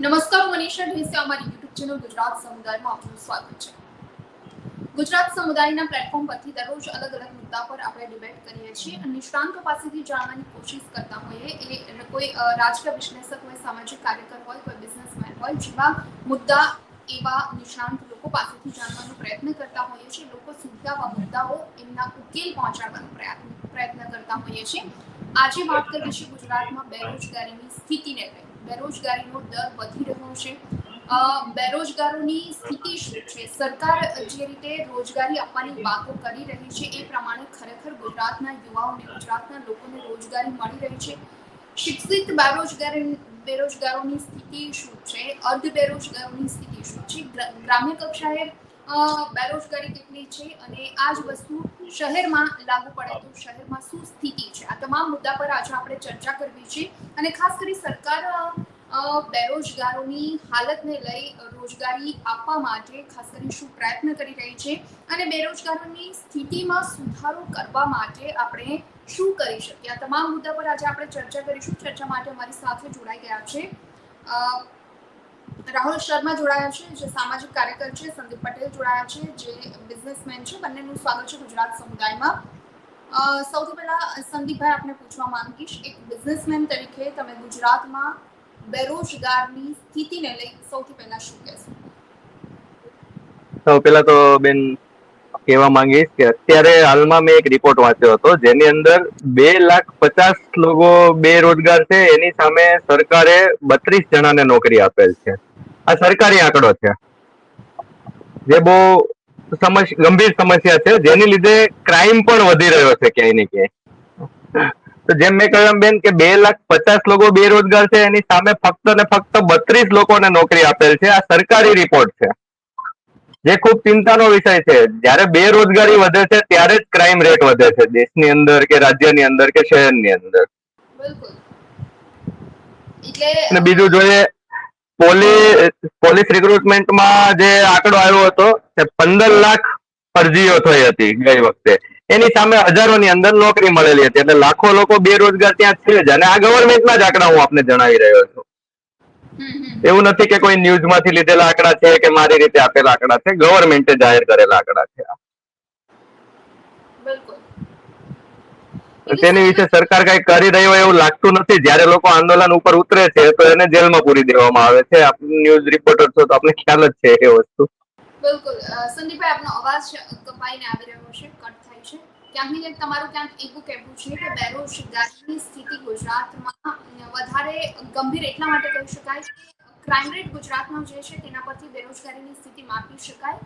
નમસ્કાર મનીષા ઢેસિયા અમારી YouTube channel Gujarat સમુદાયમાં આપનું સ્વાગત છે. ગુજરાત સમુદાયના પ્લેટફોર્મ પરથી દરરોજ અલગ અલગ મુદ્દા પર આપણે ડિબેટ કરીએ છીએ અને નિષ્ણાંતો પાસેથી જાણવાની કોશિશ કરતા હોઈએ. એ કોઈ રાજકીય વિશ્લેષક હોય, સામાજિક કાર્યકર હોય, કોઈ બિઝનેસમેન હોય, જેવા મુદ્દા, એવા નિષ્ણાંત લોકો પાસેથી જાણવાનો પ્રયત્ન કરતા હોઈએ છીએ. લોકો સુધી આવા મુદ્દાઓ એમના ઉકેલ પહોંચાડવાનો પ્રયત્ન પ્રયત્ન કરતા હોઈએ છીએ. આજે વાત કરીએ છીએ ગુજરાતમાં બેરોજગારીની સ્થિતિને લઈને. બેરોજગારીનો દર વધી રહ્યો છે. બેરોજગારોની સ્થિતિ શું છે? સરકાર જે રીતે રોજગારી આપવાની વાતો કરી રહી છે, એ પ્રમાણે ખરેખર ગુજરાતના યુવાઓને, ગુજરાતના લોકોને રોજગારી મળી રહી છે. શિક્ષિત બેરોજગારી, બેરોજગારોની સ્થિતિ શું છે? અર્ધ બેરોજગારોની સ્થિતિ શું છે? ગ્રા- ગ્રામ્ય કક્ષાએ બેરોજગારી કેટલી છે અને આ જ વસ્તુ શહેરમાં લાગુ પડે તો શહેરમાં શું સ્થિતિ છે? આ તમામ મુદ્દા પર આજે આપણે ચર્ચા કરવી છે અને ખાસ કરી સરકાર બેરોજગારોની હાલતને લઈ રોજગારી આપવા માટે ખાસ કરી શું પ્રયત્ન કરી રહી છે અને બેરોજગારોની સ્થિતિમાં સુધારો કરવા માટે આપણે શું કરી શકીએ? આ તમામ મુદ્દા પર આજે આપણે ચર્ચા કરીશું. ચર્ચા માટે અમારી સાથે જોડાઈ ગયા છે. રાહુલ શર્મા જોડાયા છે, જે સામાજિક કાર્યકર છે, સંદીપ પટેલ જોડાયા છે, જે બિઝનેસમેન છે. બંનેનું સ્વાગત છે ગુજરાત સમુદાયમાં. સૌથી પહેલા સંદીપભાઈ આપને પૂછવા માંગીશ, એક બિઝનેસમેન તરીકે તમે ગુજરાતમાં બેરોજગારની સ્થિતિને લઈ સૌથી પહેલા શું કહેશો? સૌ પહેલા તો બેન કહેવા માંગીશ કે અત્યારે હાલમાં મેં એક રિપોર્ટ વાંચ્યો હતો, જેની અંદર બે લાખ પચાસ લોકો બેરોજગાર છે, એની સામે સરકારે બત્રીસ જણાને નોકરી આપેલ છે. આ સરકારી આંકડો છે. જે બહુ સમસ્ ગંભીર સમસ્યા છે, જેની લીધે ક્રાઇમ પણ વધી રહ્યો છે ક્યાંય ને ક્યાંય. તો જેમ મેં કહ્યું બેન કે બે લાખ પચાસ લોકો બેરોજગાર છે, એની સામે ફક્ત ને ફક્ત બત્રીસ લોકોને નોકરી આપેલ છે. આ સરકારી રિપોર્ટ છે. જે ખૂબ ચિંતાનો વિષય છે. જ્યારે બેરોજગારી વધે છે ત્યારે જ ક્રાઇમ રેટ વધે છે. દેશની અંદર કે રાજ્યની અંદર કે શહેરની અંદર. અને બીજું જોઈએ પોલીસ પોલીસ રિક્રુટમેન્ટમાં જે આંકડો આવ્યો હતો તે પંદર લાખ અરજીઓ થઈ હતી ગઈ વખતે. એની સામે હજારોની અંદર નોકરી મળેલી હતી. એટલે લાખો લોકો બેરોજગાર ત્યાં છે જ. અને આ ગવર્મેન્ટના જ આંકડા હું આપને જણાવી રહ્યો છું. એવું નથી કે કોઈ ન્યૂઝમાંથી લીધેલા આંકડા છે કે મારી રીતે આપેલા આંકડા છે. ગવર્મેન્ટે જાહેર કરેલા આંકડા છે. તેની વિશે સરકાર કઈ કરી રહી હોય એવું લાગતું નથી. જ્યારે લોકો આંદોલન ઉપર ઉતરે છે તો એને જેલમાં પૂરી દેવામાં આવે છે. ન્યૂઝ રિપોર્ટર છો તો આપણે ખ્યાલ જ છે એ વસ્તુ. બિલકુલ. સંદીપભાઈ આપનો અવાજ કપાઈને આવી રહ્યો છે. કટ ક્યાંક ને ક્યાંક તમારું ક્યાંક એવું કહેવું છે કે બેરોજગારીની સ્થિતિ ગુજરાતમાં વધારે ગંભીર એટલા માટે કહી શકાય કે ક્રાઇમ રેટ ગુજરાતનો જે છે તેના પરથી બેરોજગારીની સ્થિતિ માપી શકાય.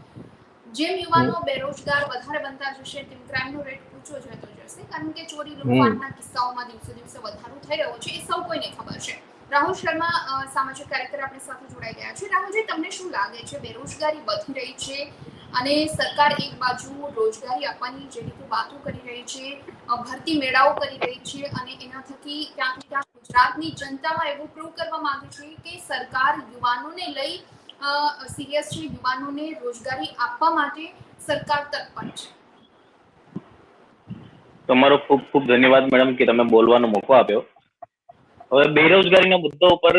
જેમ યુવાનો બેરોજગાર વધારે બનતા જશે તેમ ક્રાઇમનો રેટ ઊંચો જતો જશે. કારણ કે ચોરી લૂંટફાટના કિસ્સાઓમાં દિવસે દિવસે વધારો થઈ રહ્યો છે એ સૌ કોઈને ખબર છે. રાહુલ શર્મા સામાજિક કાર્યકર આપણી સાથે જોડાઈ ગયા છે. રાહુલજી તમને શું લાગે છે? બેરોજગારી વધી રહી છે અને સરકાર એક બાજુ રોજગારી આપવાની જે રીતે વાતો કરી રહી છે ભરતી મેળાઓ કરી રહી છે અને એના થકી ક્યાંક ક્યાંક ગુજરાતની જનતામાં એવું પ્રૂવ કરવા માંગે છે કે સરકાર યુવાનોને લઈ સિરિયસ છે, યુવાનોને રોજગારી આપવા માટે સરકાર તત્પર છે. તમારો ખૂબ ખૂબ ધન્યવાદ મેડમ કે તમે બોલવાનો મોકો આપ્યો. હવે બેરોજગારીના મુદ્દા ઉપર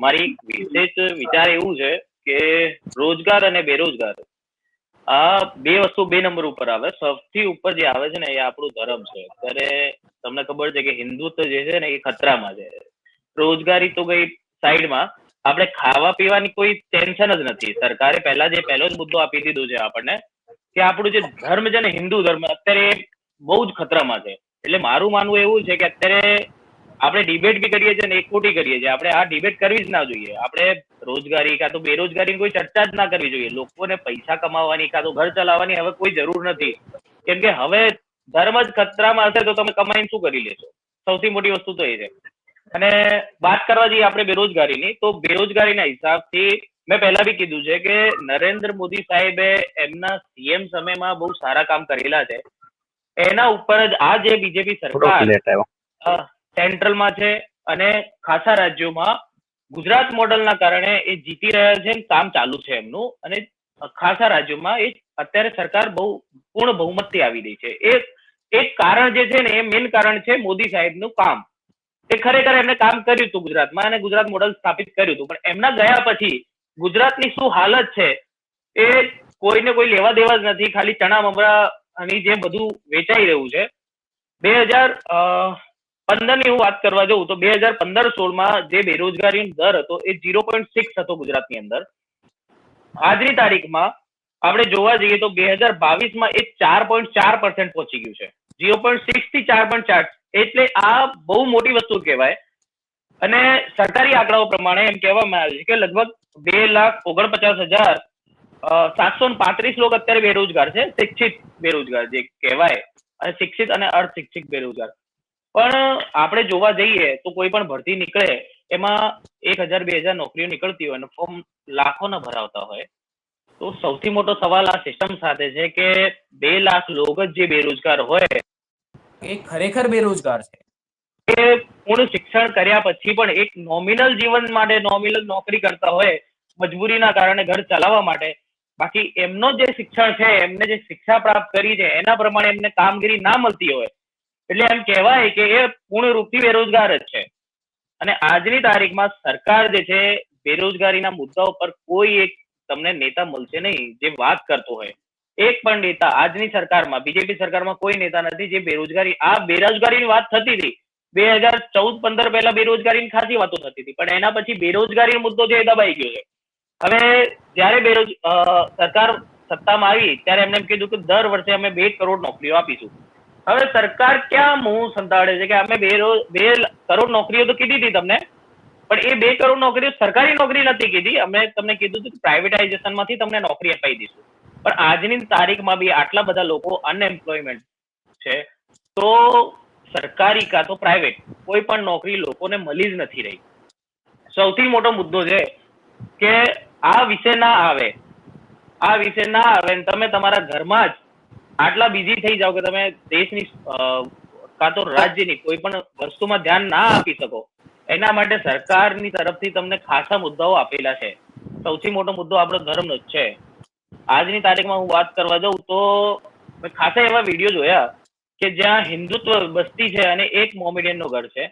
મારી વિશેષ વિચાર એવું છે કે રોજગાર અને બેરોજગાર આ બે વસ્તુ બે નંબર ઉપર આવે. સૌથી ઉપર જે આવે છે ને, એ આપણું ધર્મ છે. ત્યારે તમને ખબર છે કે હિન્દુત્વ જે છે ને, એ ખતરામાં છે. રોજગારી તો ગઈ સાઈડમાં. આપણે ખાવા પીવાની કોઈ ટેન્શન જ નથી. સરકારે પહેલા જે, પહેલો જ મુદ્દો આપી દીધો છે આપણને, કે આપણું જે ધર્મ છે ને, હિન્દુ ધર્મ, અત્યારે બહુ જ ખતરામાં છે. એટલે મારું માનવું એવું છે કે અત્યારે આપણે ડિબેટ બી કરીએ છીએ ને, એક ખોટી કરીએ છીએ. આપણે આ ડિબેટ કરવી જ ના જોઈએ. આપણે રોજગારી કાં તો બેરોજગારીની કોઈ ચર્ચા જ ના કરવી જોઈએ. લોકોને પૈસા કમાવાની કાં તો ઘર ચલાવવાની હવે કોઈ જરૂર નથી. કેમ કે હવે ધર્મ જ ખતરામાં હશે તો તમે કમાઈને શું કરી લેશો? સૌથી મોટી વસ્તુ તો એ છે. અને વાત કરવા જઈએ આપણે બેરોજગારીની તો બેરોજગારીના હિસાબથી મેં પહેલા બી કીધું છે કે નરેન્દ્ર મોદી સાહેબે એમના સીએમ સમયમાં બહુ સારા કામ કરેલા છે. એના ઉપર જ આ જે બીજેપી સરકાર સેન્ટ્રલમાં છે અને ખાસા રાજ્યોમાં ગુજરાત મોડલના કારણે એ જીતી રહ્યા છે કામ ચાલુ છે એમનું. અને ખાસા રાજ્યોમાં એ અત્યારે સરકાર બહુ પૂર્ણ બહુમતથી આવી રહી છે. એ એક કારણ જે છે ને, એ મેઇન કારણ છે મોદી સાહેબનું કામ. એ ખરેખર એમને કામ કર્યું હતું ગુજરાતમાં અને ગુજરાત મોડલ સ્થાપિત કર્યું હતું. પણ એમના ગયા પછી ગુજરાતની શું હાલત છે એ કોઈને કોઈ લેવા દેવા જ નથી. ખાલી ચણા મમરા અને જે બધું વેચાઈ રહ્યું છે. બે હજાર પંદરની હું વાત કરવા જઉં તો બે હજાર પંદર સોળમાં જે બેરોજગારીનો દર હતો એ ઝીરો પોઈન્ટ સિક્સ હતો ગુજરાતની અંદર. આજની તારીખમાં આપણે જોવા જઈએ તો બે હજાર બાવીસમાં એ ચાર પોઈન્ટ ચાર પર્સન્ટ પહોંચી ગયું છે. ઝીરો પોઈન્ટ સિક્સથી ચાર પોઈન્ટ ચાર એટલે આ બહુ મોટી વસ્તુ કહેવાય. અને સરકારી આંકડાઓ પ્રમાણે એમ કહેવામાં આવે છે કે લગભગ બે લાખ ઓગણપચાસ હજાર સાતસો પાંત્રીસ લોકો અત્યારે બેરોજગાર છે. શિક્ષિત બેરોજગાર જે કહેવાય. અને શિક્ષિત અને અર્ધશિક્ષિત બેરોજગાર. પણ આપણે જોવા જઈએ તો કોઈ પણ ભરતી નીકળે એમાં એક હજાર બે હજાર નોકરીઓ નીકળતી હોય અને ફોર્મ લાખોના ભરાવતા હોય. તો સૌથી મોટો સવાલ આ સિસ્ટમ સાથે છે કે બે લાખ લોકો જ બેરોજગાર હોય એ ખરેખર બેરોજગાર છે. કે પૂર્ણ શિક્ષણ કર્યા પછી પણ એક નોમિનલ જીવન માટે નોમિનલ નોકરી કરતા હોય મજબૂરીના કારણે ઘર ચલાવવા માટે. બાકી એમનો જે શિક્ષણ છે એમને જે શિક્ષા પ્રાપ્ત કરી છે એના પ્રમાણે એમને કામગીરી ના મળતી હોય એટલે એમ કહેવાય કે એ પૂર્ણ રૂપથી બેરોજગાર જ છે. અને આજની તારીખમાં સરકાર જે છે, બેરોજગારીના મુદ્દાઓ પર કોઈ એક તમને નેતા મળશે નહીં, જે વાત કરતો હોય. એક પણ નેતા આજની સરકારમાં, બીજેપી સરકારમાં કોઈ નેતા નથી જે બેરોજગારી, આ બેરોજગારીની વાત થતી હતી. બે હજાર ચૌદ પંદર પહેલા બેરોજગારીની ખાસી વાતો થતી હતી, પણ એના પછી બેરોજગારીનો મુદ્દો જે દબાઈ ગયો છે. હવે જ્યારે બેરોજ સરકાર સત્તામાં આવી, ત્યારે એમને એમ કીધું કે દર વર્ષે અમે બે કરોડ નોકરીઓ આપીશું. હવે સરકાર ક્યાં મોં સંતાડે છે કે અમે બે બે કરોડ નોકરીઓ તો કીધી હતી તમને, પણ એ બે કરોડ નોકરીઓ સરકારી નોકરી નથી કીધી. અમે તમને કીધું હતું કે પ્રાઇવેટાઇઝેશનમાંથી તમને નોકરી અપાઈ દઈશું. પણ આજની તારીખમાં બી આટલા બધા લોકો અનએમ્પ્લોયમેન્ટ છે, તો સરકારી કાં તો પ્રાઇવેટ, કોઈ પણ નોકરી લોકોને મળી જ નથી રહી. સૌથી મોટો મુદ્દો છે કે આ વિષય ના આવે. આ વિષય ના આવે તમે તમારા ઘરમાં જ આટલા બિઝી થઈ જાઓ કે તમે દેશની કાં તો રાજ્યની કોઈ પણ વસ્તુમાં ધ્યાન ના આપી શકો, એના માટે સરકારની તરફથી તમને ખાસા મુદ્દાઓ આપેલા છે. સૌથી મોટો મુદ્દો આપણો ધર્મનો જ છે. આજની તારીખમાં હું વાત કરવા જાઉં તો મેં ખાસા એવા વીડિયો જોયા કે જ્યાં હિન્દુત્વ બસ્તી છે અને એક મોમેડિયનનું ઘર છે.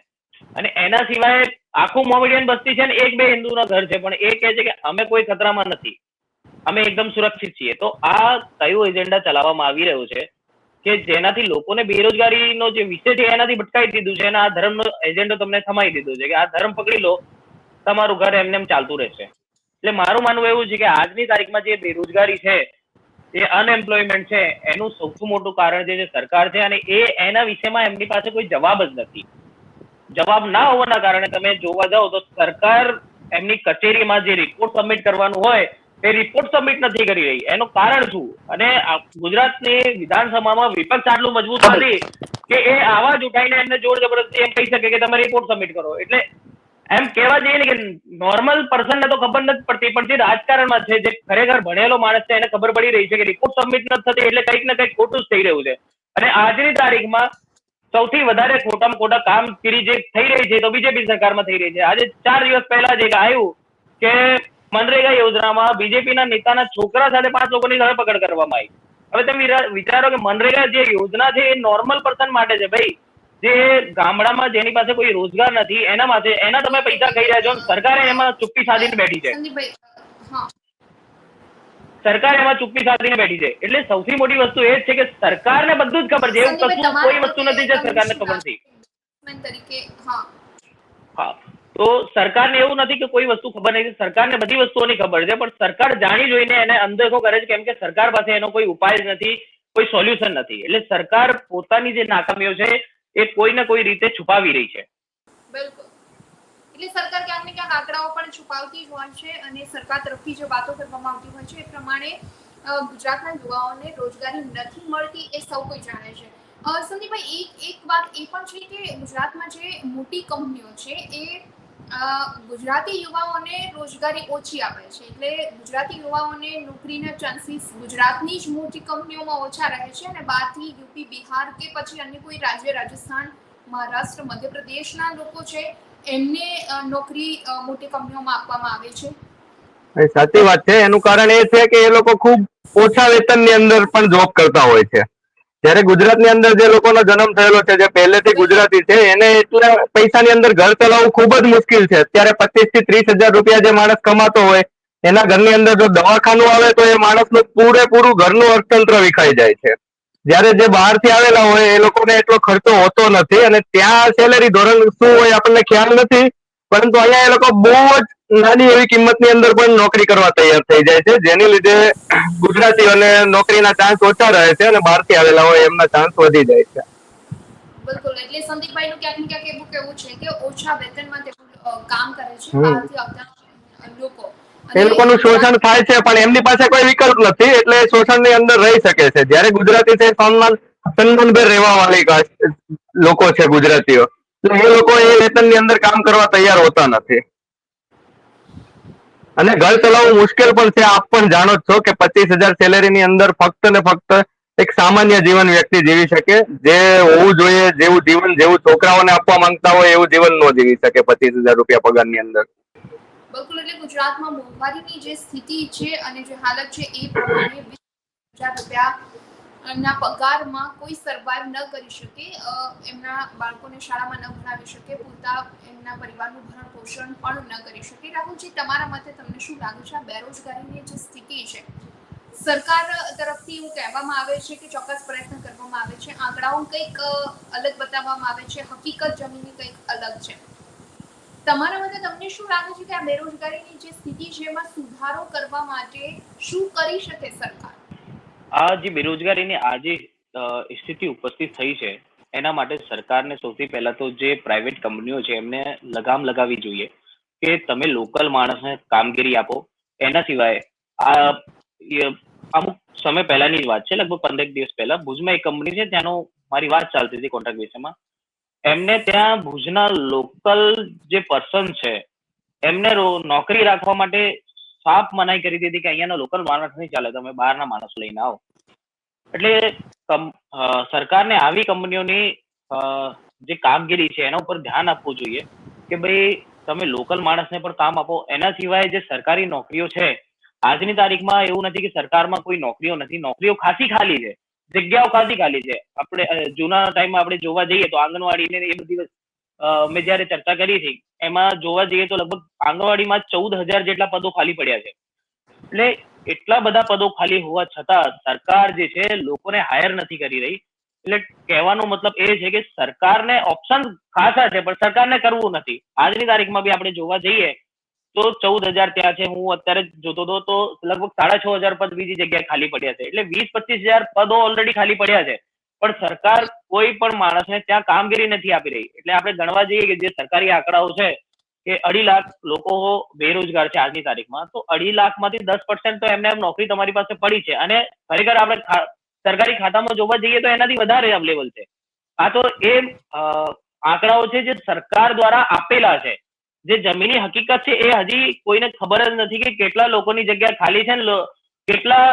અને એના સિવાય આખું મોમેડિયન બસ્તી છે ને એક બે હિન્દુના ઘર છે, પણ એ કહે છે કે અમે કોઈ ખતરામાં નથી. અમે એકદમ સુરક્ષિત છીએ. તો આ કયો એજન્ડા ચલાવવામાં આવી રહ્યો છે કે જેનાથી લોકોને બેરોજગારીનો જે વિષય છે એનાથી ભટકાઈ દીધું છે અને આ ધર્મનો એજન્ડો તમને થમાઈ દીધો છે કે આ ધર્મ પકડી લો, તમારું ઘર એમને એમ ચાલતું રહેશે. એટલે મારું માનવું એવું છે કે આજની તારીખમાં જે બેરોજગારી છે એ અનએમ્પ્લોયમેન્ટ છે, એનું સૌથી મોટું કારણ જે સરકાર છે અને એ એના વિષયમાં એમની પાસે કોઈ જવાબ જ નથી. જવાબ ના હોવાના કારણે તમે જોવા જાઓ તો સરકાર એમની કચેરીમાં જે રિપોર્ટ સબમિટ કરવાનું હોય એ રિપોર્ટ સબમિટ નથી કરી રહી. એનું કારણ શું? અને ગુજરાતની વિધાનસભામાં વિપક્ષ આટલું મજબૂત નથી કે એ આવાજ ઉઠાઈને એમને જોર જબરદસ્તી એમ કહી શકે કે તમે રિપોર્ટ સબમિટ કરો. એટલે એમ કહેવા જઈએ ને કે નોર્મલ પર્સનને તો ખબર નથી પડતી પણ જે રાજકારણમાં છે જે ખરેખર ભણેલો માણસ છે એને ખબર પડી રહી છે કે રિપોર્ટ સબમિટ નથી થતી એટલે કંઈક ને કંઈક ખોટું જ થઈ રહ્યું છે. અને આજની તારીખમાં સૌથી વધારે ખોટામાં ખોટા કામગીરી જે થઈ રહી છે તો બીજેપી સરકારમાં થઈ રહી છે. આજે ચાર દિવસ પહેલા જ એક આવ્યું કે મનરેગા યોજનામાં બીજેપીના નેતાના છોકરા સાથે પાંચ લોકોની ધરપકડ કરવામાં આવી. હવે તમે વિચારો કે મનરેગા જે યોજના છે એ નોર્મલ પર્સન માટે છે ભાઈ. જે ગામડામાં જેની પાસે કોઈ રોજગાર નથી એના માટે એના તમે પૈસા ખાઈ રહ્યા છો સરકારે એમાં ચુપ્પી સાધીને બેઠી છે. સરકાર એમાં ચુપ્પી સાધીને બેઠી છે. એટલે સૌથી મોટી વસ્તુ એ છે કે સરકારને બધું જ ખબર છે. એવું કશું કોઈ વસ્તુ નથી જે સરકારને ખબર નથી. તરીકે હા. હા. તો સરકારને એવું નથી કે કોઈ વસ્તુ ખબર નથી સરકારને બધી વસ્તુઓની ખબર છે, પણ સરકાર જાણી જોઈને એને અનદેખો કરે છે કેમ કે સરકાર પાસે એનો કોઈ ઉપાય જ નથી, કોઈ સોલ્યુશન નથી. એટલે સરકાર પોતાની જે નાકામીઓ છે, એ કોઈ ને કોઈ રીતે છુપાવી રહી છે. બિલકુલ. એટલે સરકાર ક્યાંક ને ક્યાંક આંકડાઓ પણ છુપાવતી જ હોય છે અને સરકાર તરફથી જે વાતો કરવામાં આવતી હોય છે, એ પ્રમાણે ગુજરાતના યુવાઓને રોજગારી નથી મળતી એ સૌ કોઈ જાણે છે. સંદીપભાઈ, એક એક વાત એ પણ છે કે ગુજરાતમાં જે મોટી કંપનીઓ છે, એ ગુજરાતી યુવાઓને રોજગારી ઓછી આપે છે. એટલે ગુજરાતી યુવાઓને નોકરીના ચાન્સીસ ગુજરાતની જ મોટી કંપનીઓમાં ઓછા રહે છે અને બહારથી યુપી, બિહાર કે પછી અન્ય કોઈ રાજ્ય, રાજસ્થાન, મહારાષ્ટ્ર, મધ્યપ્રદેશના લોકો છે, એમને નોકરી મોટી કંપનીઓમાં આપવામાં આવે છે. સાચી વાત છે. એનું કારણ એ છે કે એ લોકો ખૂબ ઓછા વેતનની અંદર પણ જોબ કરતા હોય છે. જ્યારે ગુજરાતની અંદર જે લોકોનો જન્મ થયેલો છે, જે પહેલેથી ગુજરાતી છે, એને એટલા પૈસાની અંદર ઘર ચલાવવું ખૂબ જ મુશ્કેલ છે. અત્યારે પચીસથી ત્રીસ હજાર રૂપિયા જે માણસ કમાતો હોય, એના ઘરની અંદર જો દવાખાનું આવે તો એ માણસનું પૂરેપૂરું ઘરનું અર્થતંત્ર વિખાઈ જાય છે. જ્યારે જે બહારથી આવેલા હોય, એ લોકોને એટલો ખર્ચો હોતો નથી અને ત્યાં સેલેરી ધોરણ શું હોય આપણને ખ્યાલ નથી, પરંતુ અહીંયા એ લોકો બહુ જ નાની એવી કિંમતની અંદર પણ નોકરી કરવા તૈયાર થઈ જાય છે. જેની લીધે ગુજરાતીઓને નોકરીના ચાન્સ ઓછા રહે છે અને બહારથી આવેલા હોય એમના ચાન્સ વધી જાય છે. બિલકુલ. એટલે સંદીપભાઈ નું ક્યાંક ને ક્યાંક એવું કેવું છે કે ઓછા વેતનમાં તે કામ કરે છે બહારથી લોકો. એ લોકોનું શોષણ થાય છે પણ એમની પાસે કોઈ વિકલ્પ નથી એટલે શોષણ શોષણની અંદર રહી શકે છે. જ્યારે ગુજરાતી છે સન્માન સન્માનભેર રહેવા વાળી લોકો છે ગુજરાતીઓ. એટલે એ લોકો એ વેતનની અંદર કામ કરવા તૈયાર હોતા નથી. અને ઘર ચલાવવું મુશ્કેલ પણ છે. આપ પણ જાણો જ છો કે પચીસ હજાર સેલેરીની અંદર ફક્ત ને ફક્ત એક સામાન્ય જીવન વ્યક્તિ જીવી શકે. જે હોવું જોઈએ, જેવું જીવન, જેવું છોકરાઓને આપવા માંગતા હોય એવું જીવન ન જીવી શકે પચીસ હજાર રૂપિયા પગારની અંદર. બિલકુલ, એટલે ગુજરાતમાં મોંઘવારીની જે સ્થિતિ છે અને જે હાલત છે એ પ્રમાણે હજાર રૂપિયા ના પગારમાં કોઈ સર્વાઈવ ન કરી શકે એમના બાળકોને શાળામાં ન ભણાવી શકે, પૂરતા એમના પરિવારનું ભરણ પોષણ પણ ન કરી શકે. રાહુલજી, તમારા મતે તમને શું લાગે છે આ બેરોજગારીની જે સ્થિતિ છે? સરકાર તરફથી એવું કહેવામાં આવે છે કે ચોક્કસ પ્રયત્ન કરવામાં આવે છે. આંકડાઓ કંઈક અલગ બતાવવામાં આવે છે. હકીકત જમીનની કંઈક અલગ છે. તમારા મતે તમને શું લાગે છે કે આ બેરોજગારીની જે સ્થિતિ છે એમાં સુધારો કરવા માટે શું કરી શકે સરકાર? આ જે બેરોજગારીની આજે સ્થિતિ ઉપસ્થિત થઈ છે, એના માટે સરકારને સૌથી પહેલા તો જે પ્રાઇવેટ કંપનીઓ છે, એમને લગામ લગાવવી જોઈએ કે તમે લોકલ માણસને કામગીરી આપો. એના સિવાય આ અમુક સમય પહેલાની વાત છે, લગભગ પંદર દિવસ પહેલા ભુજમાં એક કંપની છે, ત્યાંનો મારી વાત ચાલતી હતી કોન્ટ્રાક્ટ વિશેમાં. એમને ત્યાં ભુજના લોકલ જે પર્સન છે, એમને નોકરી રાખવા માટે સાફ મનાઈ કરી દીધી કે અહીંયાનો લોકલ માણસ નહીં ચાલે, તમે બહારના માણસ લઈને આવો. એટલે સરકારને આવી કંપનીઓની જે કામગીરી છે એના ઉપર ધ્યાન આપવું જોઈએ કે ભાઈ તમે લોકલ માણસને પણ કામ આપો. એના સિવાય જે સરકારી નોકરીઓ છે, આજની તારીખમાં એવું નથી કે સરકારમાં કોઈ નોકરીઓ નથી. નોકરીઓ ખાસી ખાલી છે. જગ્યાઓ ખાસી ખાલી છે. આપણે જૂના ટાઈમમાં આપણે જોવા જઈએ તો આંગણવાડી ને એ બધી મેં જયારે ચર્ચા કરી હતી, એમાં જોવા જઈએ તો લગભગ આંગણવાડીમાં ચૌદ હજાર જેટલા પદો ખાલી પડ્યા છે. એટલે એટલા બધા પદો ખાલી હોવા છતાં સરકાર જે છે, લોકોને હાયર નથી કરી રહી. એટલે કહેવાનો મતલબ એ છે કે સરકારને ઓપ્શન ખાસા છે, પણ સરકારને કરવું નથી. આજની તારીખમાં બી આપણે જોવા જઈએ તો ચૌદ હજાર ત્યાં છે. હું અત્યારે જોતો હતો તો લગભગ સાડા છ હજાર પદ બીજી જગ્યાએ ખાલી પડ્યા છે. એટલે વીસ પચીસ હજાર પદો ઓલરેડી ખાલી પડ્યા છે. પણ સરકાર કોઈ પણ માણસને ત્યાં કામગીરી નથી આપી રહી. એટલે આપણે ગણવા જઈએ કે જે સરકારી આંકડાઓ છે કે અઢી લાખ લોકો બેરોજગાર છે આજની તારીખમાં, તો અઢી લાખમાંથી દસ પર્સન્ટ તો એમને એમ નોકરી તમારી પાસે પડી છે. અને ખરેખર આપણે સરકારી ખાતામાં જોવા જઈએ તો એનાથી વધારે અવેલેબલ છે. આ તો એ આંકડાઓ છે જે સરકાર દ્વારા આપેલા છે. જે જમીની હકીકત છે એ હજી કોઈને ખબર જ નથી કે કેટલા લોકોની જગ્યા ખાલી છે ને કેટલા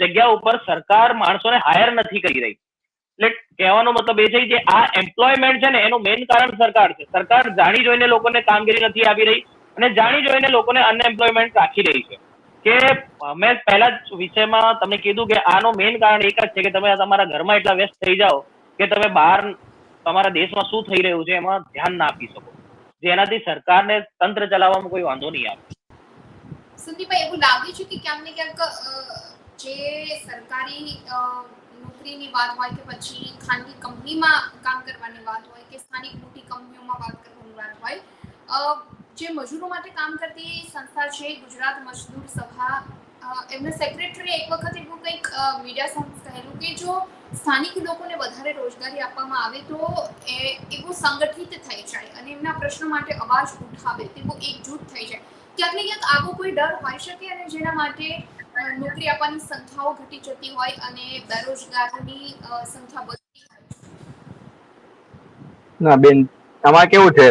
જગ્યા ઉપર સરકાર માણસોને હાયર નથી કરી રહી. એટલે કહેવાનો મતલબ એ છે કે આ એમ્પ્લોયમેન્ટ છે ને એનું મેઇન કારણ સરકાર છે. સરકાર જાણી જોઈને લોકોને કામગીરી નથી આપી રહી અને જાણી જોઈને લોકોને અનએમ્પ્લોયમેન્ટ રાખી રહી છે. કે મેં પહેલા જ વિષયમાં તમને કીધું કે આનો મેઇન કારણ એક જ છે કે તમે તમારા ઘરમાં એટલા વ્યસ્ત થઈ જાઓ કે તમે બહાર તમારા દેશમાં શું થઈ રહ્યું છે એમાં ધ્યાન ના આપી શકો. જેનાથી સરકારને તંત્ર ચલાવવામાં કોઈ વાંધો નહીં આવે. સંદીપભાઈ, એવું લાગે છે કે ક્યાંક ને ક્યાંક જે સરકારી નોકરીની વાત હોય કે પછી ખાનગી કંપનીમાં કામ કરવાની વાત હોય કે સ્થાનિક મોટી કંપનીઓમાં વાત કરવાની વાત હોય જે મજૂરો માટે કામ કરતી સંસ્થા છે ગુજરાત મજદૂર સભા એમને સેક્રેટરી એક વખત એવું કંઈક મીડિયા સમક્ષ કહેલું કે જો સ્થાનિક લોકોને વધારે રોજગારી આપવામાં આવે તો એ, એવું સંગઠિત થઈ જાય અને એમના પ્રશ્નો માટે અવાજ ઉઠાવે તેવું એકજૂથ થઈ જાય. ક્યાંક ને ક્યાંક આવો કોઈ ડર હોઈ શકે અને જેના માટે નોકરી આપવાની સંખ્યાઓ ઘટી જતી હોય અને બેરોજગારની સંખ્યા વધતી હોય ના, બેન, આમાં કેવું છે?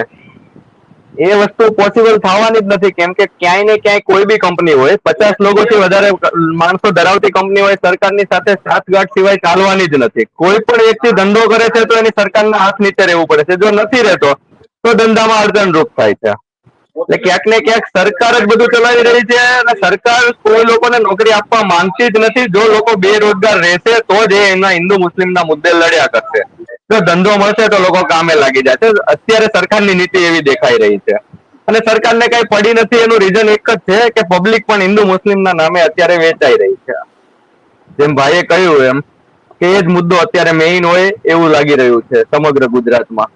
એ વસ્તુ પોસિબલ થવાની જ નથી. કેમ કે ક્યાંય ને ક્યાંય કોઈ બી કંપની હોય, પચાસ લોકોથી વધારે માણસો ધરાવતી કંપની હોય, સરકારની સાથે સાથગાંઠ સિવાય ચાલવાની જ નથી. કોઈ પણ વ્યક્તિ ધંધો કરે છે તો એની સરકારના હાથ નીચે રહેવું પડે છે. જો નથી રહેતો, તો ધંધામાં અડચણરૂપ થાય છે. એટલે ક્યાંક ને ક્યાંક સરકાર જ બધું ચલાવી રહી છે અને સરકાર કોઈ લોકોને નોકરી આપવા માંગતી જ નથી. જો લોકો બેરોજગાર રહેશે તો જ એના હિન્દુ મુસ્લિમના મુદ્દે લડ્યા કરશે. જો ધંધો મળશે તો લોકો કામે લાગી જશે અત્યારે સરકારની નીતિ એવી દેખાઈ રહી છે. અને સરકારને કઈ પડી નથી એનું રીઝન એક જ છે કે પબ્લિક પણ હિન્દુ મુસ્લિમના નામે અત્યારે વેચાઈ રહી છે. જેમ ભાઈએ કહ્યું એમ કે એ જ મુદ્દો અત્યારે મેઇન હોય એવું લાગી રહ્યું છે સમગ્ર ગુજરાતમાં.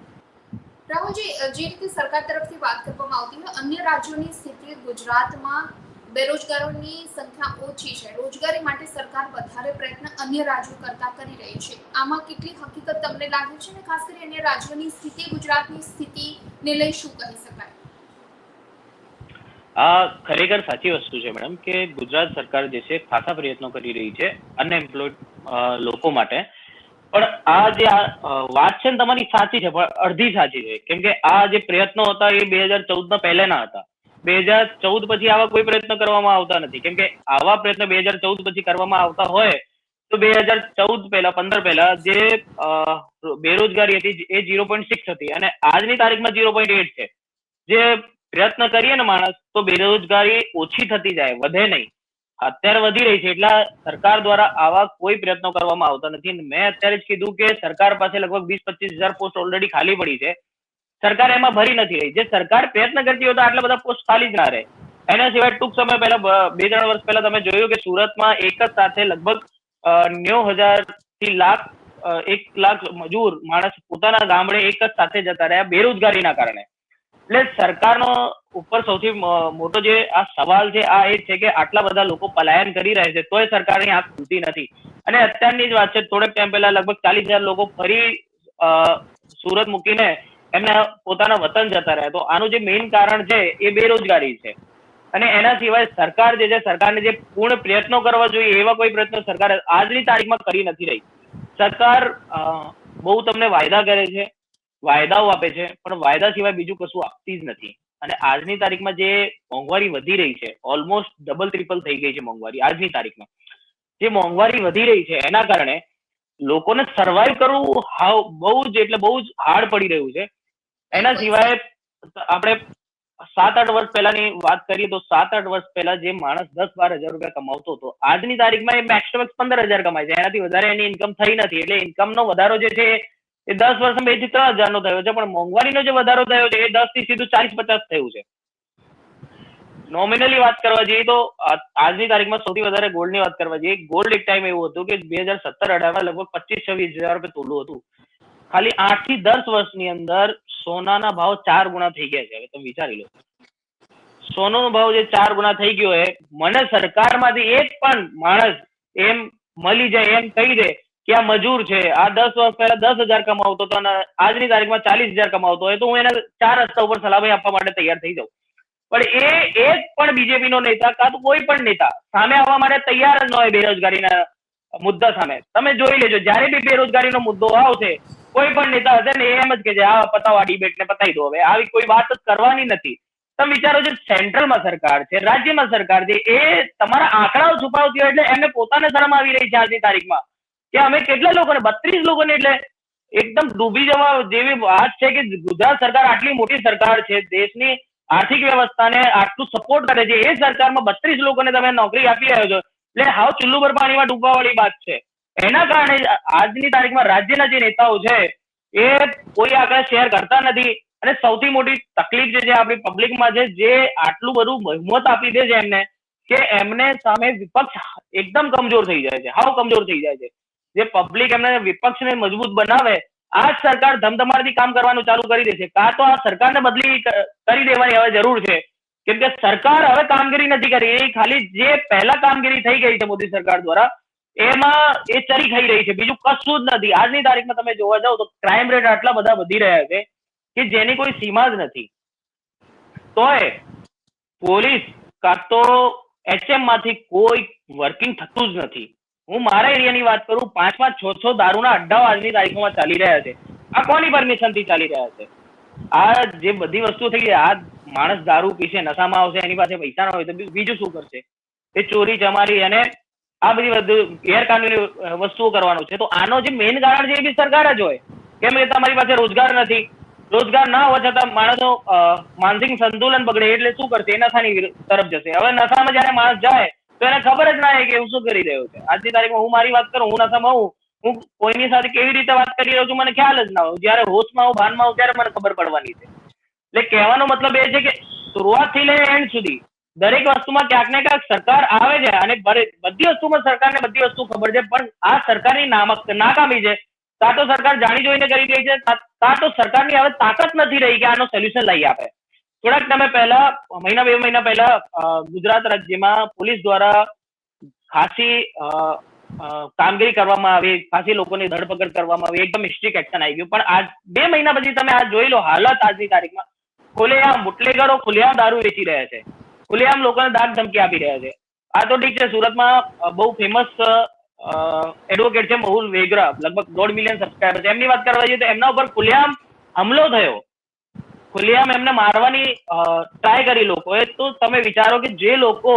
રાહુલજી જે રીતે સરકાર તરફથી વાત કરવામાં આવતી હોય, અન્ય રાજ્યોની સ્થિતિ ગુજરાતમાં બેરોજગારોની સંખ્યા ઓછી છે. રોજગારી માટે સરકાર વધારે પ્રયત્ન અન્ય રાજ્યો કરતા કરી રહી છે. આમાં કેટલી હકીકત તમને લાગે છે? અને ખાસ કરી અન્ય રાજ્યોની સ્થિતિ, ગુજરાતની સ્થિતિને લઈ શું કહી શકાય? આ ખરેખર સાચી વસ્તુ છે મેડમ કે ગુજરાત સરકાર જે છે ખાસા પ્રયત્નો કરી રહી છે. અનએમ્પ્લોયડ લોકો માટે પણ આ જે વાત છે ને તમારી સાચી છે, પણ અડધી સાચી છે. કેમ કે આ જે પ્રયત્નો હતા એ બે હજાર ચૌદ ના પહેલાના હતા. બે હજાર ચૌદ પછી આવા કોઈ પ્રયત્ન કરવામાં આવતા નથી. કેમ કે આવા પ્રયત્ન બે હજાર ચૌદ પછી કરવામાં આવતા હોય, તો બે હજાર ચૌદ પહેલા, પંદર પહેલા જે બેરોજગારી હતી એ ઝીરો પોઈન્ટ સિક્સ હતી. અને આજની તારીખમાં ઝીરો પોઈન્ટ એટ છે. જે પ્રયત્ન કરીએ ને માણસ, તો બેરોજગારી ઓછી થતી જાય, વધે નહીં. અત્યારે વધી રહી છે. એટલે સરકાર દ્વારા આવા કોઈ પ્રયત્નો કરવામાં આવતા નથી. મેં અત્યારે જ કીધું કે સરકાર પાસે લગભગ વીસ, પચીસ હજાર પોસ્ટ ઓલરેડી ખાલી પડી છે. સરકાર એમાં ભરી નથી રહી. જે સરકાર પ્રયત્ન કરતી હોય તો આટલા બધા પોસ્ટ ખાલી જ ના રહે. એના સિવાય ટૂંક સમય પહેલા, બે ત્રણ વર્ષ પહેલા તમે જોયું કે સુરતમાં એક જ સાથે લગભગ નેવ હજારથી લાખ એક લાખ મજૂર માણસ પોતાના ગામડે એક જ સાથે જતા રહ્યા બેરોજગારીના કારણે. એટલે સરકારનો ઉપર સૌથી મોટો જે આ સવાલ છે, આ એ છે કે આટલા બધા લોકો પલાયન કરી રહ્યા છે, તોય સરકારની આંખ ખૂલતી નથી. અને અત્યારની જ વાત છે, થોડેક ટાઈમ પહેલા લગભગ ચાલીસ હજાર લોકો ફરી સુરત મૂકીને એમના પોતાના વતન જતા રહ્યા. તો આનું જે મેઇન કારણ છે, એ બેરોજગારી છે. અને એના સિવાય સરકાર જે છે, સરકારને જે પૂર્ણ પ્રયત્નો કરવા જોઈએ, એવા કોઈ પ્રયત્નો સરકાર આજની તારીખમાં કરી નથી રહી. સરકાર બહુ તમને વાયદા કરે છે વાયદાઓ આપે છે, પણ વાયદા સિવાય બીજું કશું આપતી જ નથી. અને આજની તારીખમાં જે મોંઘવારી વધી રહી છે ઓલમોસ્ટ ડબલ ટ્રિપલ થઈ ગઈ છે મોંઘવારી આજની તારીખમાં. જે મોંઘવારી વધી રહી છે, એના કારણે લોકોને સર્વાઈવ કરવું હાવ બહુ જ એટલે બહુ જ હાર્ડ પડી રહ્યું છે. એના સિવાય આપણે સાત આઠ વર્ષ પહેલાની વાત કરીએ તો સાત આઠ વર્ષ પહેલા જે માણસ દસ બાર હજાર રૂપિયા કમાવતો હતો, આજની તારીખમાં એ મેક્સિમમ પંદર હજાર કમાય છે. એનાથી વધારે એની ઇન્કમ થઈ નથી. એટલે ઇન્કમનો વધારો જે છે એ દસ વર્ષમાં બેથી ત્રણ હજારનો થયો છે, પણ મોંઘવારીનો જે વધારો થયો છે, એ દસથી સીધું ચાલીસ પચાસ થયું છે. નોમિનલી વાત કરવા જઈએ તો આજની તારીખમાં સૌથી વધારે ગોલ્ડની વાત કરવા જઈએ ગોલ્ડ એક ટાઈમ એવું હતું કે બે હજાર સત્તર અઢારમાં લગભગ પચીસ છવ્વીસ હજાર રૂપિયા તોલું હતું. ખાલી આઠથી દસ વર્ષની અંદર સોનાના ભાવ ચાર ગુણા થઈ ગયા છે, હવે તમે વિચારી લો. સોનાનો ભાવ જે ચાર ગુણા થઈ ગયો છે, મને સરકારમાંથી એક પણ માણસ એમ મળી જાય, એમ કહી દે કે મજૂર છે, આ દસ વર્ષ પહેલા દસ હજાર કમાવતો હતો અને આજની તારીખમાં ચાલીસ હજાર કમાવતો હોય તો હું એને ચાર રસ્તા ઉપર સલામી આપવા માટે તૈયાર થઈ જાઉં. પણ એ એક પણ બીજેપી નો નેતા કાં તો કોઈ પણ નેતા સામે આવવા માટે તૈયાર જ ન હોય બેરોજગારીના મુદ્દા સામે. તમે જોઈ લેજો, જ્યારે બી બેરોજગારીનો મુદ્દો આવશે કોઈ પણ નેતા હશે ને એમ જ કે છે આ પતાવો આ ડિબેટ ને પતાવી દો હવે. આવી કોઈ વાત જ કરવાની નથી. તમે વિચારો જે સેન્ટ્રલમાં સરકાર છે, રાજ્યમાં સરકાર છે, એ તમારા આંકડાઓ છુપાવતી હોય એટલે એમને પોતાને શરમ આવી રહી છે આજની તારીખમાં. કે અમે કેટલા લોકોને? બત્રીસ લોકોને એટલે એકદમ ડૂબી જવા જેવી વાત છે કે ગુજરાત સરકાર આટલી મોટી સરકાર છે, દેશની આર્થિક વ્યવસ્થાને આટલું સપોર્ટ કરે છે, એ સરકારમાં બત્રીસ લોકોને તમે નોકરી આપી રહ્યો છો. એટલે હાવ ચુલ્લુ પર પાણીમાં ડૂબવા વાળી વાત છે. એના કારણે આજની તારીખમાં રાજ્યના જે નેતાઓ છે, એ કોઈ આગળ શેર કરતા નથી. અને સૌથી મોટી તકલીફ જે છે આપણી પબ્લિકમાં છે, જે આટલું બધું બહુમત આપી દે છે એમને, કે એમને સામે વિપક્ષ એકદમ કમજોર થઈ જાય છે, હાવ કમજોર થઈ જાય છે. જે પબ્લિક એમને વિપક્ષને મજબૂત બનાવે, આ જ સરકાર ધમધમારથી કામ કરવાનું ચાલુ કરી દે છે. કાં તો આ સરકારને બદલી કરી દેવાની હવે જરૂર છે. કેમ કે સરકાર હવે કામગીરી નથી કરી એ ખાલી જે પહેલા કામગીરી થઈ ગઈ છે મોદી સરકાર દ્વારા, એમાં એ ચરી ખાઈ રહી છે. બીજું કશું જ નથી. આજની તારીખમાં તમે જોવા જાવ તો ક્રાઇમ રેટ આટલા બધા વધી રહ્યા છે કે જેની કોઈ સીમા જ નથી. તોય પોલીસ કાં તો એચએમમાંથી કોઈ વર્કિંગ થતું જ નથી. હું મારા એરિયાની વાત કરું પાંચ પાંચ છ છ દારૂના અડ્ડાઓ આજની તારીખમાં ચાલી રહ્યા છે. આ કોની પરમિશનથી ચાલી રહ્યા છે? આ જે બધી વસ્તુ થઈ આ માણસ દારૂ પીશે, નશામાં આવશે, એની પાસે પૈસા ના હોય તો બીજું શું કરશે? એ ચોરી, ચમારી અને આ બધી બધું ગેરકાનૂની વસ્તુઓ કરવાનું છે. તો આનો જે મેઇન કારણ છે એ બી સરકાર જ હોય. કેમ કે તમારી પાસે રોજગાર નથી? રોજગાર ના હોવા છતાં માણસો માનસિક સંતુલન બગડે એટલે શું કરશે? એ નશાની તરફ જશે. હવે નશામાં જયારે માણસ જાય તો એને ખબર જ ના હોય કે હું શું કરી રહ્યો છે. આજની તારીખમાં હું મારી વાત કરું, હું નશામાં હોઉં હું કોઈની સાથે કેવી રીતે વાત કરી રહ્યો છું મને ખ્યાલ જ ના હોય. જયારે હોશમાં હું ભાનમાં હોઉં ત્યારે મને ખબર પડવાની છે. એટલે કહેવાનો મતલબ એ છે કે શરૂઆતથી લઈને એન્ડ સુધી દરેક વસ્તુમાં ક્યાંક ને ક્યાંક સરકાર આવે છે અને બધી વસ્તુમાં સરકારને બધી વસ્તુ ખબર છે, પણ આ સરકારની નામક નાકામી છે. કાં તો સરકાર જાણી જોઈને કરી રહી છે, કાં તો સરકારની હવે તાકાત નથી રહી કે આનો સોલ્યુશન લઈ આપે. થોડાક સમય પહેલા, મહિના બે મહિના પહેલા ગુજરાત રાજ્યમાં પોલીસ દ્વારા ખાસી કામગીરી કરવામાં આવી, ખાસી લોકોની ધરપકડ કરવામાં આવી, એકદમ સ્ટ્રિક્ટ એક્શન આવી ગયું. પણ આજ, બે મહિના પછી તમે આ જોઈ લો હાલત આજની તારીખમાં. ખુલ્લેઆમ બુટલેગરો ખુલ્લેઆમ દારૂ વેચી રહ્યા છે. ખુલ્લેઆમ લોકોને દાગ ધમકી આપી રહ્યા છે. આ તો ઠીક છે, સુરતમાં બહુ ફેમસ એડવોકેટ છે મહુલ વેગરા, લગભગ દોઢ મિલિયન સબસ્ક્રાઈબર છે. એમની વાત કરવા જઈએ તો એમના ઉપર ખુલ્લેઆમ હમલો થયો. ખુલ્લેઆમ એમને મારવાની ટ્રાય કરી લોકોએ. તો તમે વિચારો કે જે લોકો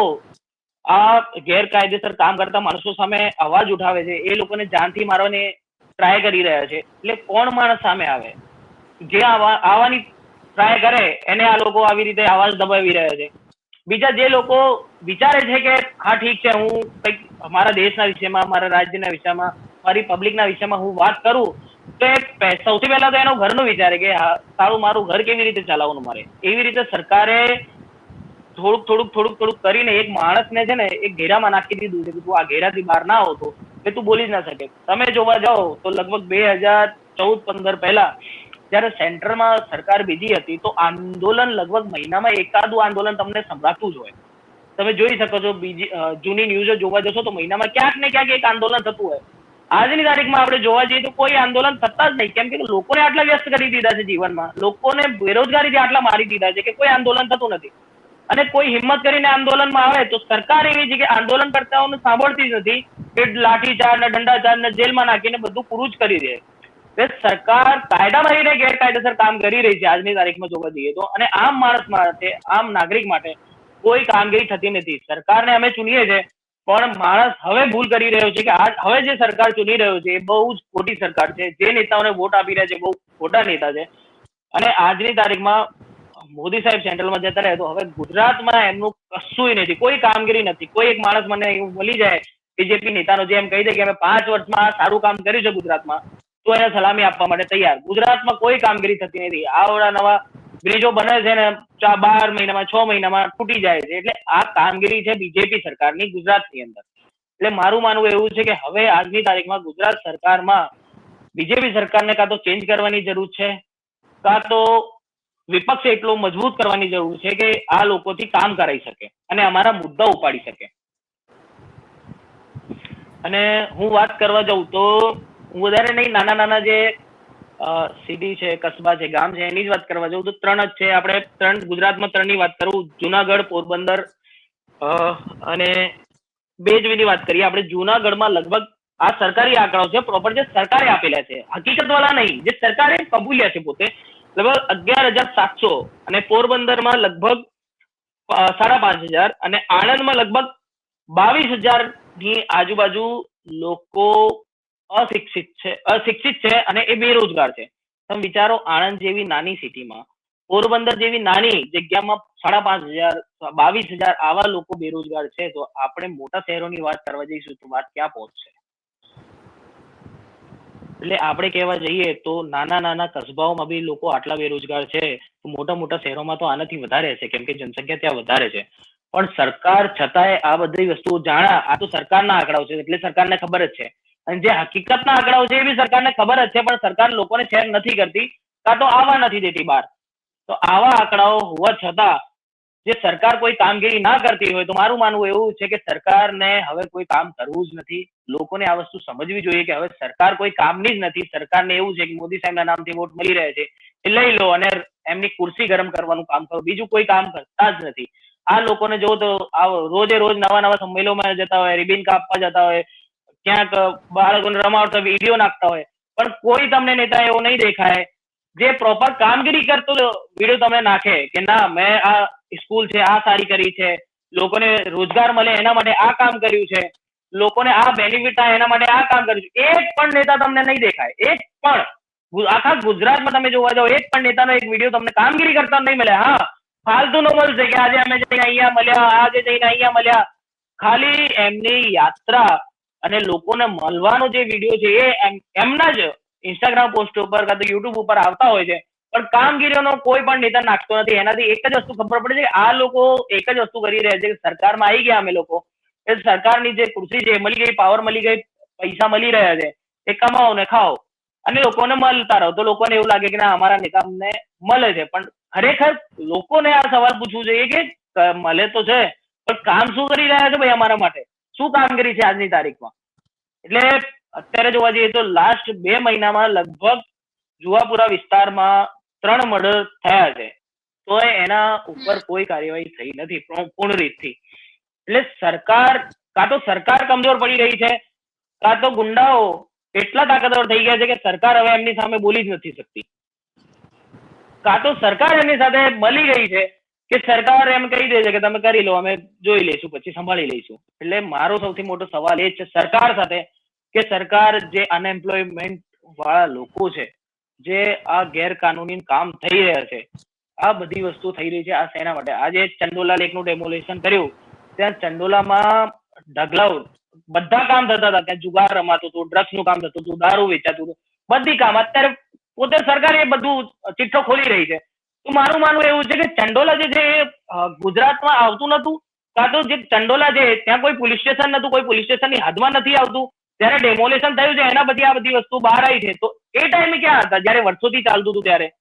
આ ગેરકાયદેસર કામ કરતા માણસો સામે અવાજ ઉઠાવે છે, એ લોકોને જાનથી મારવાની ટ્રાય કરી રહ્યા છે. એટલે કોણ માણસ સામે આવે? જે આવા આવવાની ટ્રાય કરે, એને આ લોકો આવી રીતે અવાજ દબાવી રહ્યા છે. બીજા જે લોકો વિચારે છે કે, હા, ઠીક છે, હું કંઈક મારા દેશના વિષયમાં મારા રાજ્યના વિષયમાં, મારી પબ્લિકના વિષયમાં હું વાત કરું તો એ સૌથી પહેલા તો એનો ઘરનો વિચારે કે સારું, મારું ઘર કેવી રીતે ચલાવવાનું મારે? એવી રીતે સરકારે થોડુંક થોડુંક થોડુંક થોડુંક કરીને એક માણસને છે ને એક ઘેરામાં નાખી દીધું છે કે, તું આ ઘેરાથી બહાર ના આવતો કે તું બોલી જ ના શકે. તમે જોવા જાઓ તો લગભગ બે હજાર ચૌદ, પંદર પહેલા જ્યારે સેન્ટરમાં સરકાર બીજી હતી, તો આંદોલન લગભગ મહિનામાં એકાદું આંદોલન તમને સંભળાતું જ હોય. તમે જોઈ શકો છો બીજી જૂની ન્યૂઝો જોવા જશો તો મહિનામાં ક્યાંક ને ક્યાંક એક આંદોલન થતું હોય. આજની તારીખમાં આપણે જોવા જઈએ તો કોઈ આંદોલન થતા જ નહીં. કેમ કે લોકોને આટલા વ્યસ્ત કરી દીધા છે જીવનમાં. લોકોને બેરોજગારીથી આટલા મારી દીધા છે કે કોઈ આંદોલન થતું નથી. અને કોઈ હિંમત કરીને આંદોલનમાં આવે તો સરકાર એવી છે કે આંદોલન કરતાઓને સાંભળતી જ નથી કે લાઠીચાર્જ ને દંડાચાર્જ ને જેલમાં નાખીને બધું પૂરું જ કરી દે. સરકાર કાયદામાં રહીને ગેરકાયદેસર કામ કરી રહી છે આજની તારીખમાં જોવા જઈએ તો. અને આમ માણસ માટે, આમ નાગરિક માટે કોઈ કામગીરી થતી નથી. સરકારને અમે ચૂનીએ છે પણ માણસ હવે ભૂલ કરી રહ્યો છે કે આ હવે જે સરકાર ચૂની રહ્યો છે, એ બહુ જ ખોટી સરકાર છે. જે નેતાઓને વોટ આપી રહ્યા છે બહુ ખોટા નેતા છે. અને આજની તારીખમાં મોદી સાહેબ સેન્ટ્રલમાં જતા રહે તો હવે ગુજરાતમાં એમનું કશુંય નથી. કોઈ કામગીરી નથી. કોઈ એક માણસ મને એવું મળી જાય, બીજેપી નેતાનો જે એમ કહી દે કે અમે પાંચ વર્ષમાં સારું કામ કર્યું છે ગુજરાતમાં, તો એને સલામી આપવા માટે તૈયાર. ગુજરાતમાં કોઈ કામગીરી થતી નથી. આવડા નવા બ્રિજો બને છે ને ચાર બાર મહિનામાં, છ મહિનામાં તૂટી જાય છે. એટલે આ કામગીરી છે બીજેપી સરકારની ગુજરાતની અંદર. એટલે મારું માનવું એવું છે કે હવે આજની તારીખમાં ગુજરાત સરકારમાં બીજેપી સરકારને કાં તો ચેન્જ કરવાની જરૂર છે, કાં તો વિપક્ષ એટલો મજબૂત કરવાની જરૂર છે કે આ લોકોથી કામ કરાઈ શકે અને અમારા મુદ્દા ઉપાડી શકે. અને હું વાત કરવા જાઉં તો હું વધારે નહીં નાના નાના જે સિટી છે, કસ્બા છે, ગામ છે, એની જ વાત કરવા જાઉં તો ત્રણ જ છે. આપણે ત્રણ, ગુજરાતમાં ત્રણની વાત કરું, જુનાગઢ, પોરબંદર અને બેજવીની વાત કરીએ. આપણે જુનાગઢમાં લગભગ આ સરકારી આંકડાઓ છે પ્રોપર જે સરકારે આપેલા છે. હકીકત વાળા નહીં, જે સરકારે કબૂલ્યા છે પોતે, લગભગ અગિયાર હજાર સાતસો અને પોરબંદરમાં લગભગ સાડા પાંચ હજાર અને આણંદમાં લગભગ બાવીસ હજારની આજુબાજુ લોકો અશિક્ષિત છે અશિક્ષિત છે અને એ બેરોજગાર છે. તમે વિચારો, આણંદ જેવી નાની સિટીમાં, પોરબંદર જેવી નાની જગ્યામાં સાડા પાંચ હજાર, બાવીસ હજાર આવા લોકો બેરોજગાર છે, તો આપણે મોટા શહેરોની વાત કરવા જઈશું તો વાત ક્યાં પહોંચશે? એટલે આપણે કહેવા જઈએ તો નાના નાના કસ્બાઓમાં બી લોકો આટલા બેરોજગાર છે, તો મોટા મોટા શહેરોમાં તો આનાથી વધારે હશે કેમ કે જનસંખ્યા ત્યાં વધારે છે. પણ સરકાર છતાંય આ બધી વસ્તુઓ જાણા, આ તો સરકારના આંકડાઓ છે, એટલે સરકારને ખબર જ છે. અને જે હકીકતના આંકડાઓ છે એ બી સરકારને ખબર જ છે, પણ સરકાર લોકોને શેર નથી કરતી, કાં તો આવા નથી દેતી બહાર. તો આવા આંકડાઓ હોવા છતાં, જે સરકાર કોઈ કામગીરી ના કરતી હોય, તો મારું માનવું એવું છે કે સરકારને હવે કોઈ કામ કરવું જ નથી. લોકોને આ વસ્તુ સમજવી જોઈએ કે હવે સરકાર કોઈ કામની જ નથી. સરકારને એવું છે કે મોદી સાહેબના નામથી વોટ મળી રહે છે, એ લઈ લો અને એમની કુર્સી ગરમ કરવાનું કામ કરો. બીજું કોઈ કામ કરતા જ નથી. આ લોકોને જો તો આ રોજે રોજ નવા નવા સંમેલનમાં જતા હોય, રિબિન કાપવા જતા હોય ક્યાંક બાળકોને રમાડતા વીડિયો નાખતા હોય. પણ કોઈ તમને નેતા એવો નહીં દેખાય. જે પ્રોપર કામગીરી કરતો વીડિયો તમને નાખે કે ના, મેં આ સ્કૂલ છે, આ સારી કરી છે. લોકોને રોજગાર મળે એના માટે આ કામ કર્યું છે. લોકોને આ બેનિફિટ થાય એના માટે આ કામ કર્યું છે. એક પણ નેતા તમને નહીં દેખાય. એક પણ. આખા ગુજરાતમાં તમે જોવા જાઓ, એક પણ નેતાનો એક વીડિયો તમને કામગીરી કરતા નહીં મળે. હા ફાલતુનો મળશે કે આજે અમે જઈને અહીંયા મળ્યા, આજે જઈને અહીંયા મળ્યા. ખાલી એમની યાત્રા અને લોકોને મળવાનો જે વીડિયો છે એ એમના જ ઇન્સ્ટાગ્રામ પોસ્ટ ઉપર કાં તો યુટ્યુબ ઉપર આવતા હોય છે. પણ કામગીરીઓનો કોઈ પણ નેતા નાખતો નથી. એનાથી એક જ વસ્તુ ખબર પડે છે આ લોકો એક જ વસ્તુ કરી રહ્યા છે કે સરકારમાં આવી ગયા અમે લોકો. એ સરકારની જે કૃષિ છે મળી ગઈ, પાવર મળી ગઈ, પૈસા મળી રહ્યા છે. એ કમાઓ ને ખાઓ. અને લોકોને મળતા રહો. તો લોકોને એવું લાગે કે ના, અમારા નેતા અમને મળે છે. પણ ખરેખર લોકોને આ સવાલ પૂછવું જોઈએ ક- મળે તો છે. પણ કામ શું કરી રહ્યા છે ભાઈ અમારા માટે? શું કામગીરી છે આજની તારીખમાં? એટલે અત્યારે જોવા જઈએ તો લાસ્ટ બે મહિનામાં લગભગ જુવાપુરા વિસ્તારમાં ત્રણ મર્ડર થયા છે. તો એના ઉપર કોઈ કાર્યવાહી થઈ નથી, પૂર્ણ- રીતથી. એટલે સરકાર કાં તો સરકાર કમજોર પડી રહી છે, કાં તો ગુંડાઓ એટલા તાકાતવર થઈ ગયા છે કે સરકાર હવે એમની સામે બોલી જ નથી શકતી. કાં તો સરકાર એમની સાથે મળી ગઈ છે કે સરકાર એમ કહી દે છે કે તમે કરી લો, અમે જોઈ લઈશું, પછી સંભાળી લઈશું. એટલે મારો સૌથી મોટો સવાલ એ છે, સરકાર સાથે કે સરકાર જે અનએમ્પ્લોયમેન્ટ વાળા લોકો છે, જે આ ગેરકાનૂની કામ થઈ રહ્યા છે, આ બધી વસ્તુ થઈ રહી છે આ શેના માટે. આજે ચંદોલા લેકનું ડેમોલેશન કર્યું, ત્યાં ચંડોલામાં ઢગલાઓ, બધા કામ થતા હતા. ત્યાં જુગાર રમાતું હતું ડ્રગ્સનું કામ થતું હતું, દારૂ વેચાતું હતું, બધી કામ. અત્યારે પોતે સરકાર એ બધું ચિઠ્ઠો ખોલી રહી છે. મારું માનવું એવું છે કે ચંડોલા જે છે એ ગુજરાતમાં આવતું નતું. કાં તો જે ચંડોલા છે, ત્યાં કોઈ પોલીસ સ્ટેશન નતું, કોઈ પોલીસ સ્ટેશનની હદમાં નથી આવતું. જ્યારે ડેમોલેશન થયું છે, એના પછી આ બધી વસ્તુ બહાર આવી છે. તો એ ટાઈમે ક્યાં હતા? જ્યારે વર્ષોથી ચાલતું હતું ત્યારે.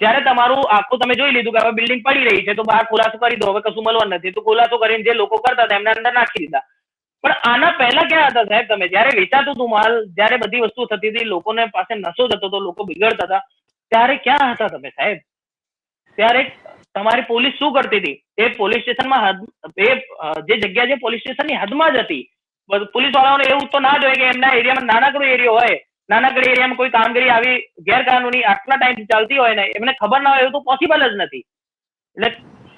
જ્યારે તમારું આખું તમે જોઈ લીધું કે હવે બિલ્ડિંગ પડી રહી છે, તો બહાર ખુલાસો કરી દો, હવે કશું મળવાનું નથી. તો ખુલાસો કરીને જે લોકો કરતા હતા, એમને અંદર નાખી દીધા. પણ આના પહેલા ક્યાં હતા સાહેબ તમે? જ્યારે વેચાતું હતું માલ, જ્યારે બધી વસ્તુ થતી હતી, લોકોને પાસે નશો જતો હતો, લોકો બિગડતા હતા. ત્યારે ક્યાં હતા તમે, સાહેબ? ત્યારે તમારી પોલીસ શું કરતી હતી? એ પોલીસ સ્ટેશનમાં એ જે જગ્યા છે પોલીસ સ્ટેશનની હદમાં જ હતી. પોલીસ વાળાઓને એવું તો ના જોઈએ કે એમના એરિયામાં નાનકડો એરિયો હોય. નાનકડી એરિયામાં કોઈ કામગીરી આવી, ગેરકાનૂની આટલા ટાઈમથી ચાલતી હોય ને, એમને ખબર ના હોય એવું તો પોસિબલ જ નથી. એટલે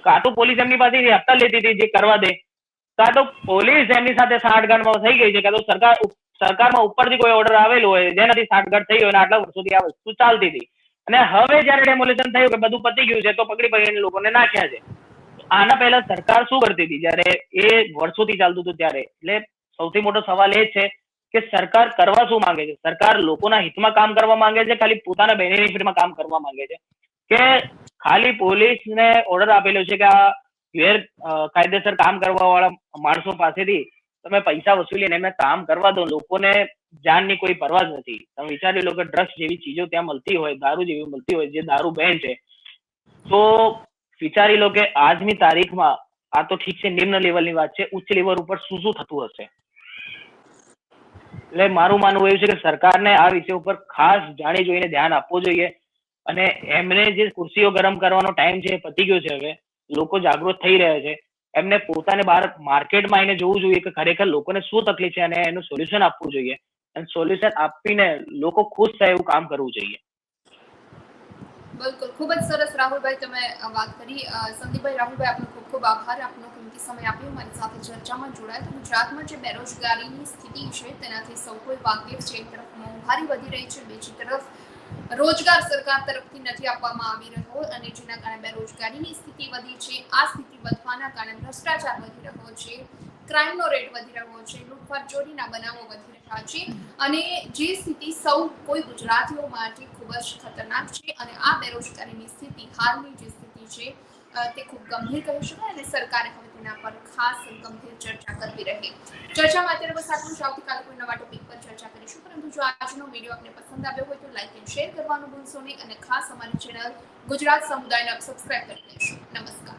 કાં તો પોલીસ એમની પાસેથી હપ્તા લેતી હતી જે કરવા દે, કાં તો પોલીસ એમની સાથે સાઠગાંઠમાં થઈ ગઈ છે, કાં તો સરકાર સરકારમાં ઉપરથી કોઈ ઓર્ડર આવેલો હોય, જેનાથી સાઠગાંઠ થઈ હોય અને આટલા વર્ષોથી આ વસ્તુ ચાલતી હતી. અને હવે જયારે ડેમોલેશન થયું કે બધું પતી ગયું છે, તો પકડી પકડીને લોકોને નાખ્યા છે. આના પહેલા સરકાર શું કરતી હતી? જયારે એ વર્ષોથી ચાલતું હતું ત્યારે. એટલે સૌથી મોટો સવાલ એ છે કે સરકાર કરવા શું માંગે છે? સરકાર લોકોના હિતમાં કામ કરવા માંગે છે, ખાલી પોતાના બેનિફિટમાં કામ કરવા માંગે છે? કે ખાલી પોલીસને ઓર્ડર આપેલો છે કે આ ગેર કાયદેસર કામ કરવા વાળા માણસો પાસેથી તમે પૈસા વસૂલીને એમને કામ કરવા દો, લોકોને જાનની કોઈ પરવા જ નથી. તમે વિચારી લો કે ડ્રગ્સ જેવી ચીજો ત્યાં મળતી હોય, દારૂ જેવી મળતી હોય, જે દારૂ બેન છે, તો વિચારી લો કે આજની તારીખમાં આ તો ઠીક છે, નિમ્ન લેવલની વાત છે, ઉચ્ચ લેવલ ઉપર શું શું થતું હશે? એટલે મારું માનવું એવું છે કે સરકારને આ વિષય ઉપર ખાસ જાણી જોઈને ધ્યાન આપવું જોઈએ અને એમને જે ખુરશીઓ ગરમ કરવાનો ટાઈમ છે પતી ગયો છે હવે. લોકો જાગૃત થઈ રહ્યા છે. એમને પોતાને બહાર માર્કેટમાં એને જોવું જોઈએ કે ખરેખર લોકોને શું તકલીફ છે અને એનું સોલ્યુશન આપવું જોઈએ. અને સોલ્યુશન આપીને લોકો ખુશ થાય એવું કામ કરવું જોઈએ. બિલકુલ. ખૂબ જ સરસ રાહુલભાઈ તમે વાત કરી. સંદીપભાઈ, રાહુલભાઈ, આપનો ખૂબ ખૂબ આભાર. આપનો કિંમતી સમય આપ્યો. મારી સાથે ચર્ચામાં જોડાયા. ગુજરાતમાં જે બેરોજગારીની સ્થિતિ છે, તેનાથી સૌ કોઈ વાકેફ છે. એક તરફ મોંઘવારી વધી રહી છે, બીજી તરફ રોજગાર સરકાર તરફથી નથી આપવામાં આવી રહ્યો અને જેના કારણે બેરોજગારીની સ્થિતિ વધી છે. આ સ્થિતિ વધવાના કારણે ભ્રષ્ટાચાર વધી રહ્યો છે. ક્રાઇમનો રેટ વધી રહ્યો છે લૂંટફાટ ચોરીના બનાવો વધી રહ્યા છે અને જે સ્થિતિ સૌ કોઈ ગુજરાતીઓ માટે ખૂબ જ ખતરનાક છે અને આ બેરોજગારીની સ્થિતિ, હાલની જે સ્થિતિ છે તે ખૂબ ગંભીર કહી શકાય અને સરકારે હવે તેના પર ખાસ ગંભીર ચર્ચા કરવી રહી. ચર્ચામાં અત્યારે બસ આટલું જ. આવતીકાલે કોઈ નવા ટોપિક પર ચર્ચા કરીશું. પરંતુ જો આજનો વીડિયો આપને પસંદ આવ્યો હોય તો લાઈક એન્ડ શેર કરવાનું ભૂલશો નહીં અને ખાસ અમારી ચેનલ ગુજરાત સમુદાયને સબસ્ક્રાઇબ કરી દેશો નમસ્કાર.